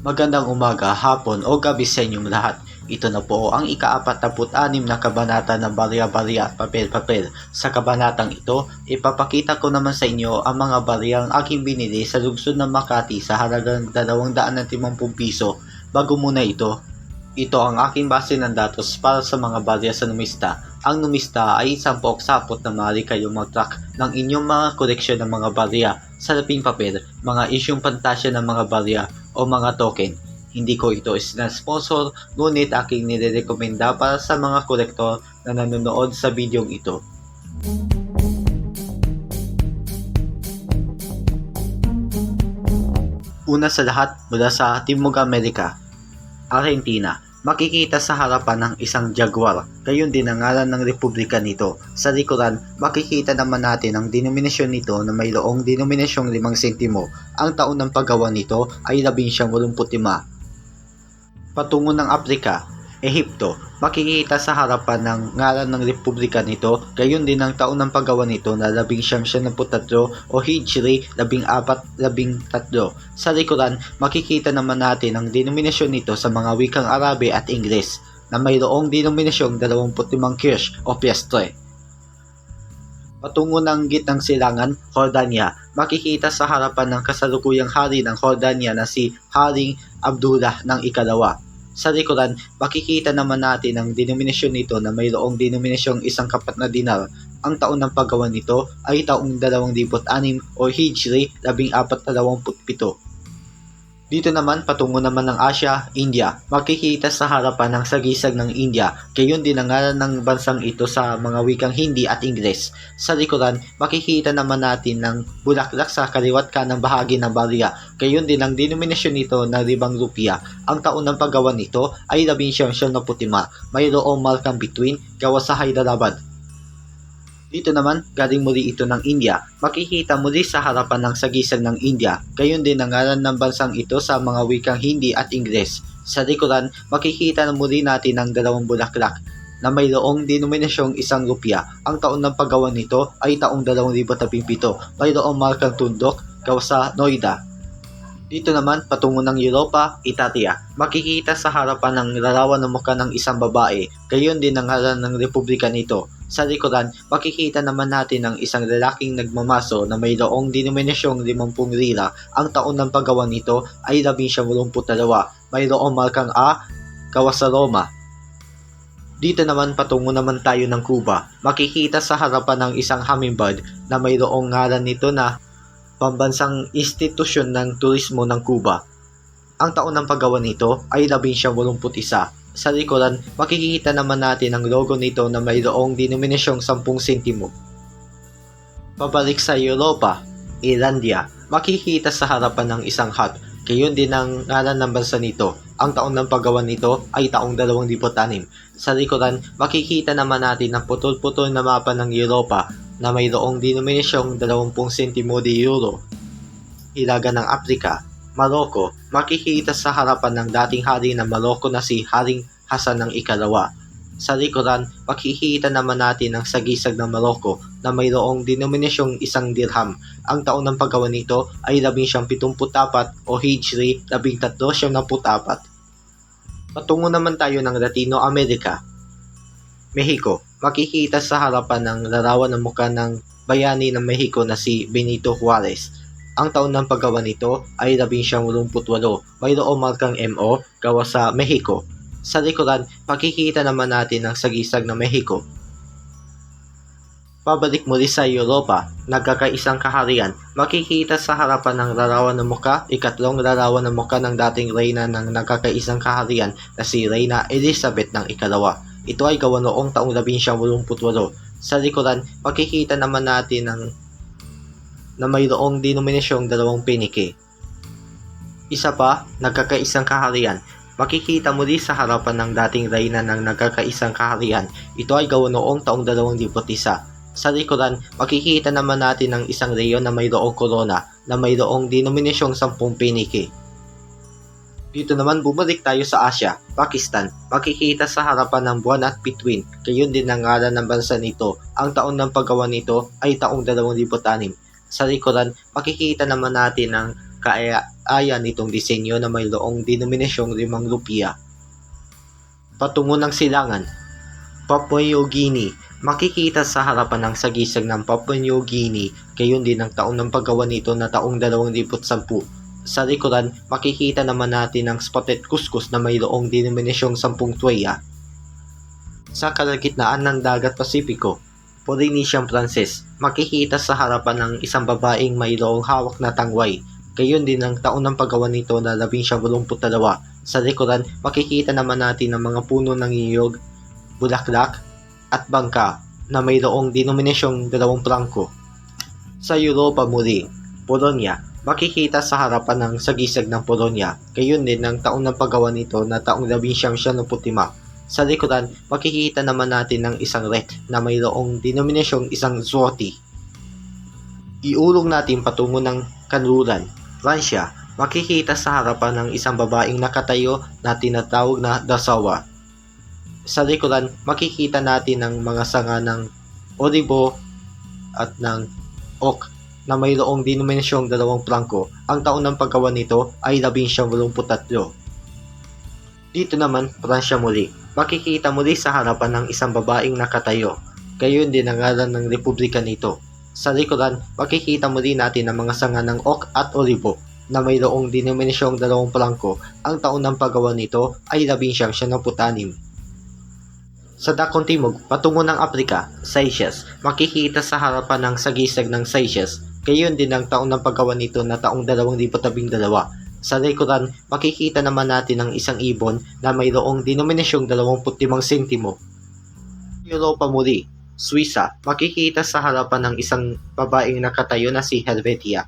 Magandang umaga, hapon o gabi sa inyong lahat. Ito na po ang ika-46 na kabanata ng Barya-Barya Papel-Papel. Sa kabanatang ito, ipapakita ko naman sa inyo ang mga baryang aking binili sa lungsod ng Makati sa halagang 250 piso. Bago muna ito, ito ang aking base ng datos para sa mga barya sa numista. Ang numista ay isang poksapot na maaari kayong mag-track ng inyong mga koleksyon ng mga barya, salaping papel, mga isyong pantasya ng mga barya o mga token. Hindi ko ito sponsor, ngunit aking nirerekomenda para sa mga kolektor na nanonood sa videong ito. Una sa lahat mula sa Timog Amerika, Argentina. Makikita sa harapan ng isang jaguar, gayon din ang ngalan ng republika nito. Sa likuran, makikita naman natin ang denominasyon nito na mayroong denominasyong 5 sentimo. Ang taon ng paggawa nito ay 1985. Patungo ng Afrika, Ehipto, makikita sa harapan ng ngalan ng republika nito, gayon din ang taon ng paggawa nito na 1973 o Hijri 1413. Sa likuran, makikita naman natin ang denominasyon nito sa mga wikang Arabe at Ingles na mayroong denominasyong 25 kirsch o piastre. Patungo ng gitnang silangan, Jordania, makikita sa harapan ng kasalukuyang hari ng Jordania na si Haring Abdullah ng ikalawa. Sa likuran, makikita naman natin ang denominasyon nito na mayroong denominasyong isang kapat na dinar. Ang taon ng paggawa nito ay taong 2006 o Hijri 1427. Dito naman patungo naman ng Asia, India. Makikita sa harapan ng sagisag ng India. Gayon din ang ngalan ng bansang ito sa mga wikang Hindi at Ingles. Sa likuran, makikita naman natin ng bulaklak sa kaliwat kanang bahagi ng barya. Gayon din ang denominasyon nito na ribang rupya. Ang taon ng paggawa nito ay 1975. Mayroong markang between gawa sa Hyderabad. Dito naman, galing muli ito ng India. Makikita muli sa harapan ng sagisag ng India. Gayon din ang ngalan ng bansang ito sa mga wikang Hindi at Ingles. Sa likuran, makikita na muli natin ang dalawang bulaklak na mayroong denominasyong isang rupya. Ang taon ng paggawa nito ay taong 2017. Mayroong markang tundok gawa sa Noida. Dito naman, patungo ng Europa, Italia. Makikita sa harapan ng larawan ng mukha ng isang babae. Gayon din ang ngalan ng republika nito. Sa likuran, makikita naman natin ang isang lalaking nagmamaso na mayroong denominasyong 50 lira. Ang taon ng paggawa nito ay 1982. Mayroong markang A, gawa sa Roma. Dito naman patungo naman tayo ng Cuba. Makikita sa harapan ng isang hummingbird na mayroong ngalan nito na pambansang institusyon ng turismo ng Cuba. Ang taon ng paggawa nito ay 1981. Sa likuran, makikita naman natin ang logo nito na mayroong denominasyong 10 sentimo. Pabalik sa Europa, Irlandia, makikita sa harapan ng isang hut. Gayon din ang ngalan ng bansa nito. Ang taon ng paggawa nito ay taong 2006. Sa likuran, makikita naman natin ang putol-putol na mapa ng Europa na mayroong denominasyong 20 sentimo de euro. Hilaga ng Afrika, Morocco, makikita sa harapan ng dating hari ng Morocco na si Haring Hassan ng ikalawa. Sa likuran, makikita naman natin ang sagisag ng Morocco na mayroong denominasyong isang dirham. Ang taon ng paggawa nito ay 1974 o Hijri 1374. Patungo naman tayo ng Latino America. Mexico, makikita sa harapan ng larawan ng mukha ng bayani ng Mexico na si Benito Juarez. Ang taon ng paggawa nito ay 1988. Mayroong markang MO gawa sa Mexico. Sa likuran, makikita naman natin ang sagisag ng Mexico. Pabalik muli sa Europa, nagkakaisang kaharian, makikita sa harapan ng larawan ng muka, ikatlong larawan ng muka ng dating reyna ng nagkakaisang kaharian na si Reyna Elizabeth ng ikalawa. Ito ay gawa noong taong 1988. Sa likuran, makikita naman natin ang na mayroong denominasyong dalawang piniki. Isa pa, nagkakaisang kaharian. Makikita muli sa harapan ng dating reyna ng nagkakaisang kaharian. Ito ay gawa noong taong 2001. Sa likuran, makikita naman natin ang isang reyon na mayroong corona na mayroong denominasyong 10 piniki. Dito naman bumalik tayo sa Asia, Pakistan. Makikita sa harapan ng buwan at bituin. Gayon din ang ngalan ng bansa nito. Ang taon ng paggawa nito ay taong 2006. Sa likuran, makikita naman natin ang kaaya nitong disenyo na may loong denominasyong 5 rupiya. Patungo ng silangan, Papua New Guinea. Makikita sa harapan ng sagisag ng Papua New Guinea, gayon din ang taon ng paggawa nito na taong 2010. Sa likuran, makikita naman natin ang spotted kuskus na may loong denominasyong 10 tuwaya. Sa kalagitnaan ng dagat Pasipiko, Polynesian Frances, makikita sa harapan ng isang babaeng may loong hawak na tangway. Gayon din ang taon ng paggawa nito na 1982. Sa likuran, makikita naman natin ang mga puno ng iyog, bulaklak, at bangka na may loong denominasyong dalawang prangko. Sa Europa muli, Polonia, makikita sa harapan ng sagisag ng Polonia, gayon din ang taon ng paggawa nito na taong 1975. Sa likuran, makikita naman natin ng isang ret na may loong denominasyong isang zloty. Iulong natin patungo ng kanluran, Fransya, makikita sa harapan ng isang babaeng nakatayo na tinatawag na dasawa. Sa likuran, makikita natin ng mga sanga ng olibo at ng oak na may loong denominasyong dalawang prangko. Ang taon ng paggawa nito ay 1983. Dito naman, Pransya muli. Makikita muli sa harapan ng isang babaeng nakatayo. Gayon din ang ngalan ng republika nito. Sa likuran, makikita muli natin ang mga sanga ng oak at olibo na may loong denominasyong dalawang prangko. Ang taon ng paggawa nito ay 1976. Sa Dakong Timog, patungo ng Afrika, Seychelles, makikita sa harapan ng sagisag ng Seychelles, gayon din ang taon ng paggawa nito na taong 2012. Sa likuran, makikita naman natin ang isang ibon na mayroong denominasyong 25 sentimo. Europa muli, Suiza, makikita sa harapan ng isang babaeng nakatayo na si Helvetia.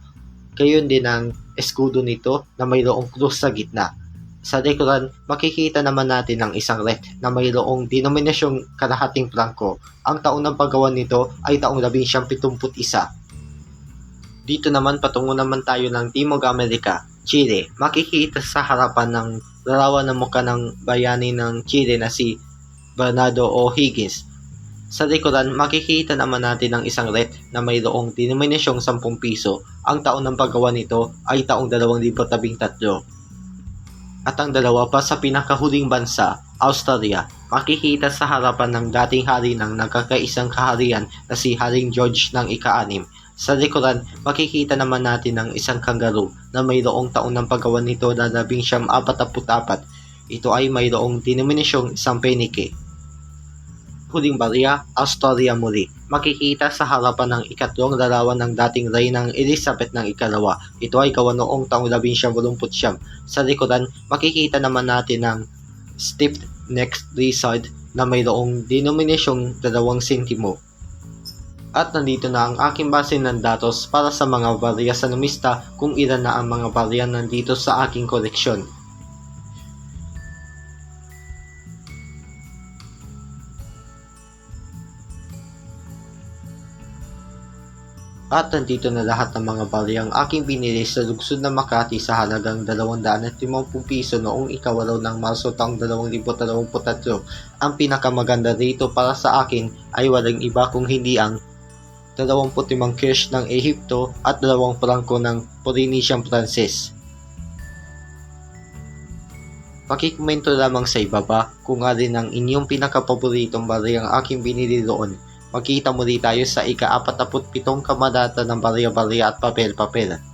Gayon din ang eskudo nito na mayroong krus sa gitna. Sa likuran, makikita naman natin ang isang ret na mayroong denominasyong kalahating prangko. Ang taon ng paggawa nito ay taong 1971. Dito naman patungo naman tayo ng Timog Amerika, Chile. Makikita sa harapan ng larawan ng mukha ng bayani ng Chile na si Bernardo O'Higgins. Sa likuran, makikita naman natin ang isang ret na mayroong denominasyong 10 piso. Ang taon ng paggawa nito ay taong 2013 at ang dalawa pa sa pinakahuling bansa, Australia, makikita sa harapan ng dating hari ng nagkakaisang kaharian na si Haring George ng ika-anim. Sa likuran, makikita naman natin ang isang kangaroo na mayroong taon ng paggawa nito na labing siyam apat Ito ay mayroong denominasyong isang penike. Huling barya, Australia muli. Makikita sa harapan ng ikatlong larawan ng dating Reynang Elizabeth ng ikalawa. Ito ay gawa noong taong 1989. Sa likuran, makikita naman natin ang stiff neck lizard na mayroong denominasyong dalawang sentimo. At nandito na ang aking base ng datos para sa mga barya sa numista kung ilan na ang mga barya nandito sa aking koleksyon. At nandito na lahat ng mga baryang aking binili sa lugsod ng Makati sa halagang 250 piso noong ikawalaw ng Marso taong 2023. Ang pinakamaganda dito para sa akin ay walang iba kung hindi ang 25 cash ng Ehipto at 2 prangko ng Polynesian Frances. Pakikomento lamang sa ibaba kung nga rin ang inyong pinakapaboritong baryang aking binili doon Magkita muli tayo sa ika-47 kamadata ng Barya-Barya at Papel-Papel.